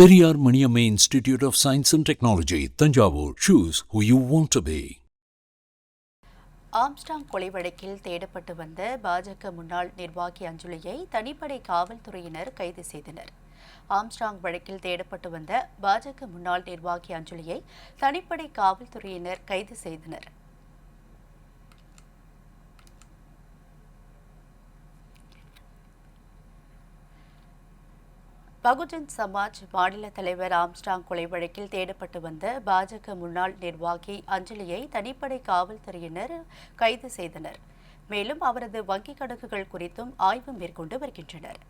Periyar Maniammai institute of science and technology Thanjavur. Choose who you want to be Armstrong கொலை வழக்கில் தேடப்பட்டு வந்த பாஜக முன்னாள் நிர்வாகி அஞ்சலியை தனிப்படை காவல்துறையினர் கைது செய்தனர். ஆம்ஸ்டாங் வழக்கில் தேடப்பட்டு வந்த பாஜக முன்னாள் நிர்வாகி அஞ்சலியை தனிப்படை காவல்துறையினர் கைது செய்தனர். பகுஜன் சமாஜ் மாநில தலைவர் ஆம்ஸ்டாங் கொலை வழக்கில் தேடப்பட்டு வந்த பாஜக முன்னாள் நிர்வாகி அஞ்சலியை தனிப்படை காவல்துறையினர் கைது செய்தனர். மேலும் அவரது வங்கிக் கணக்குகள் குறித்தும் ஆய்வு மேற்கொண்டு வருகின்றனர்.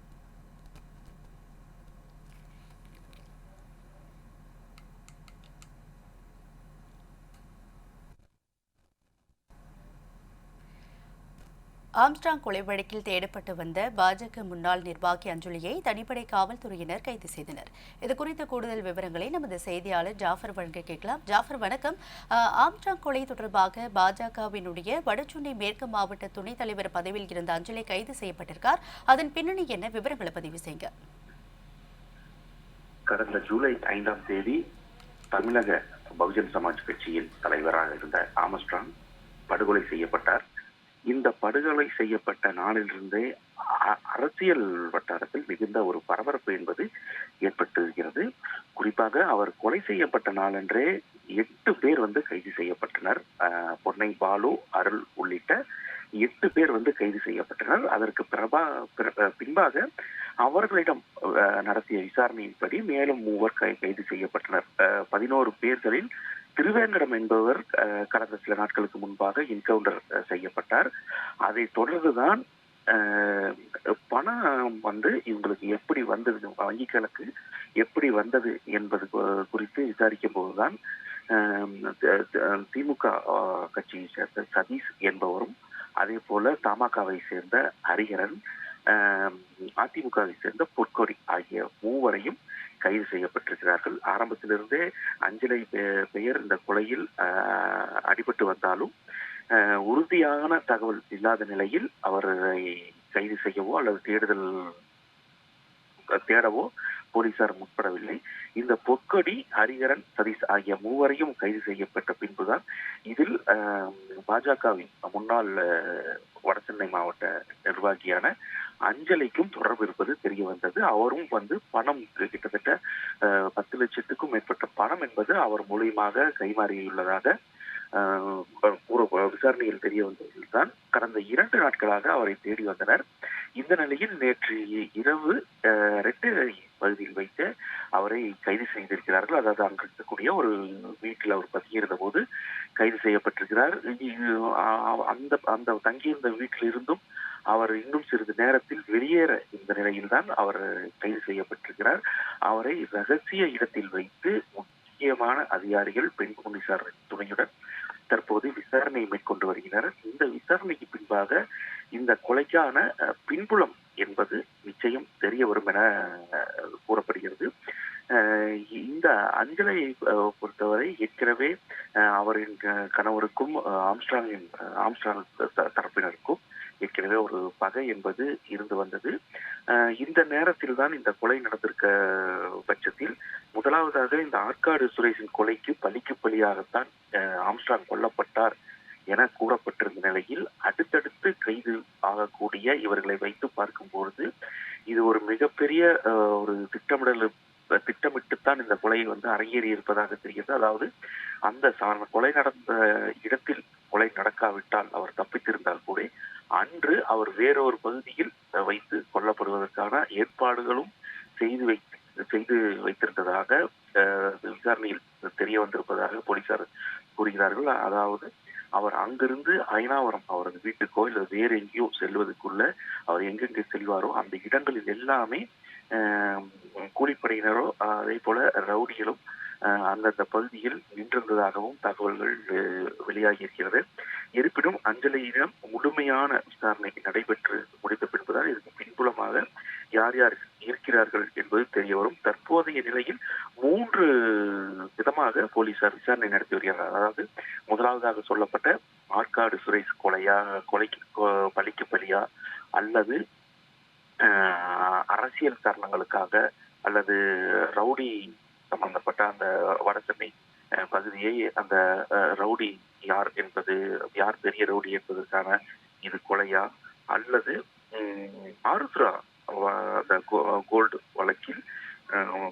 ஆம்ஸ்டாங் கொலை வழக்கில் தேடப்பட்டு வந்த பாஜக முன்னாள் நிர்வாகி அஞ்சலியை தனிப்படை காவல்துறையினர் கைது செய்தனர். இது குறித்த கூடுதல் விவரங்களை நமது செய்தியாளர் ஜாஃபர் வழங்க கேட்கலாம். ஜாஃபர் வணக்கம். ஆம்ஸ்டாங் கொலை தொடர்பாக பாஜகவினுடைய வடசுண்டி மேற்கு மாவட்ட துணைத் தலைவர் பதவியில் இருந்த அஞ்சலி கைது செய்யப்பட்டிருக்கார். அதன் பின்னணி என்ன? விவரங்களை பதிவு செய்யுங்க. கடந்த ஜூலை ஐந்தாம் தேதி தமிழக பகுஜன் சமாஜ் கட்சியின் தலைவராக இருந்த ஆமஸ்ட்ராங் படுகொலை செய்யப்பட்டார். இந்த படுகொலை செய்யப்பட்ட நாளிலிருந்தே அரசியல் வட்டாரத்தில் மிகுந்த ஒரு பரபரப்பு என்பது ஏற்பட்டிருக்கிறது. குறிப்பாக அவர் கொலை செய்யப்பட்ட நாளன்றே எட்டு பேர் வந்து கைது செய்யப்பட்டனர். அஹ், பொன்னை பாலு அருள் உள்ளிட்ட எட்டு பேர் வந்து கைது செய்யப்பட்டனர். அதற்கு பிரபா பிற- பின்பாக அவர்களிடம் அஹ், நடத்திய விசாரணையின்படி மேலும் மூவர் கை- கைது செய்யப்பட்டனர். அஹ், பதினோரு பேர்களில் திருவேங்கடம் என்பவர் கடந்த சில நாட்களுக்கு முன்பாக என்கவுண்டர் செய்யப்பட்டார். அதை தொடர்ந்துதான் பணம் வந்து இவங்களுக்கு எப்படி வந்தது வங்கி கணக்கு எப்படி வந்தது என்பது குறித்து விசாரிக்கும் போதுதான் திமுக கட்சியை சேர்ந்த சதீஷ் என்பவரும் அதே போல தமாகவை சேர்ந்த ஹரிஹரன் அதிமுகவை சேர்ந்த பொற்கொடி ஆகிய மூவரையும் கைது செய்யப்பட்டிருக்கிறார்கள். ஆரம்பத்திலிருந்தே அஞ்சலை பெ- பெயர் இந்த கொலையில் அடிபட்டு வந்தாலும் உறுதியான தகவல் இல்லாத நிலையில் அவரை கைது செய்யவோ அல்லது தேடுதல் தேடவோ போலீசார் முற்படவில்லை. இந்த பொக்கடி ஹரிஹரன் சதீஷ் ஆகிய மூவரையும் கைது செய்யப்பட்ட பின்புதான் இதில் பாஜகவின் முன்னாள் வடசென்னை மாவட்ட நிர்வாகியான அஞ்சலிக்கும் தொடர்பு இருப்பது தெரிய வந்தது. அவரும் வந்து பணம் கிட்டத்தட்ட பத்து லட்சத்துக்கும் மேற்பட்ட பணம் என்பது அவர் மூலியமாக கைமாறியுள்ளதாக விசாரணையில் தெரிய வந்ததில்தான் கடந்த இரண்டு நாட்களாக அவரை தேடி வந்தனர். இந்த நிலையில் நேற்று இரவு ரெட்டை பகுதியில் வைத்து அவரை கைது செய்திருக்கிறார்கள். அதாவது அங்கு இருக்கக்கூடிய ஒரு வீட்டில் அவர் பதுங்கியிருந்த போது கைது செய்யப்பட்டிருக்கிறார். அந்த அந்த தங்கியிருந்த வீட்டில் இருந்தும் அவர் இன்னும் சிறிது நேரத்தில் வெளியேற இந்த நிலையில்தான் அவர் கைது செய்யப்பட்டிருக்கிறார். அவரை ரகசிய இடத்தில் வைத்து முக்கியமான அதிகாரிகள் பெண் போலீசார் துணையுடன் தற்போது விசாரணை மேற்கொண்டு வருகிறார் இந்த பின்புலம் என்பது நிச்சயம் தெரிய வரும் என கூறப்படுகிறது. இந்த அஞ்சலை பொறுத்தவரை ஏற்கனவே அவரின் கணவருக்கும் ஆம்ஸ்ட்ராங்கின் ஆம்ஸ்ட்ராங் தரப்பினருக்கும் ஏற்கனவே ஒரு பகை என்பது இருந்து வந்தது. இந்த நேரத்தில் தான் இந்த கொலை நடந்திருக்க பட்சத்தில் முதலாவதாக இந்த ஆற்காடு சுரேஷின் கொலைக்கு பலிக்கு பலியாகத்தான் ஆம்ஸ்ட்ராங் கொல்லப்பட்டார் என கூறப்பட்டிருந்த நிலையில் அடுத்தடுத்து கைது ஆகக்கூடிய இவர்களை வைத்து பார்க்கும் பொழுது இது ஒரு மிகப்பெரிய ஒரு திட்டமிடல் திட்டமிட்டுத்தான் இந்த கொலை வந்து அரங்கேறி இருப்பதாக தெரிகிறது. அதாவது அந்த சா- கொலை நடந்த இடத்தில் கொலை நடக்காவிட்டால் அவர் தப்பித்திருந்தால் கூட அன்று அவர் வேறொரு பகுதியில் வைத்து கொல்லப்படுவதற்கான ஏற்பாடுகளும் செய்து வை செய்து வைத்திருந்ததாக அஹ், விசாரணையில் தெரிய வந்திருப்பதாக போலீசார் கூறுகிறார்கள் அதாவது இருந்து அயனாவரம் ஐநாவரம் அவரது வீட்டுக்கோ இல்லை வேறு எங்கேயோ செல்வதற்குள்ள அவர் எங்கெங்கே செல்வாரோ அந்த இடங்களில் எல்லாமே கூலிப்படையினரோ அதே போல ரவுடிகளும் அந்தந்த பகுதியில் நின்றிருந்ததாகவும் தகவல்கள் வெளியாகி இருக்கிறது. இருப்பினும் அஞ்சலியிடம் முழுமையான விசாரணை நடைபெற்று முடிந்த பின்புதான் இதற்கு பின்புலமாக யார் யார் இருக்கிறார்கள் என்பது தெரிய வரும். தற்போதைய நிலையில் மூன்று விதமாக போலீசார் விசாரணை நடத்தி வருகிறார்கள். அதாவது முதலாவதாக சொல்லப்பட்ட ஆற்காடு சுரேஷ் கொலையா கொலைக்கு கொ- பலியா அல்லது அரசியல் காரணங்களுக்காக அல்லது ரவுடி சம்பந்தப்பட்ட அந்த வடசென்னை பகுதியை அந்த ரவுடி யார் என்பது யார் பெரிய ரவுடி என்பதற்கான இது கொலையா அல்லது ஆருத்ரா அந்த கோ- கோல்டு வழக்கில்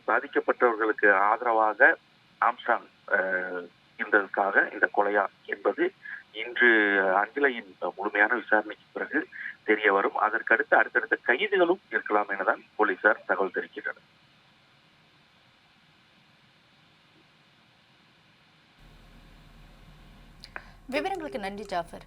பாதிக்கப்பட்டவர்களுக்கு ஆதரவாக ஆம்சாங் அஹ், இந்த கொலையா என்பது இன்று அஞ்சலையின் முழுமையான விசாரணைக்கு பிறகு தெரிய வரும். அதற்கடுத்து அடுத்தடுத்த கைதுகளும் இருக்கலாம் எனதான் போலீசார் தகவல் தெரிவிக்கின்றனர். விவரங்களுக்கு நன்றி ஜாஃபர்.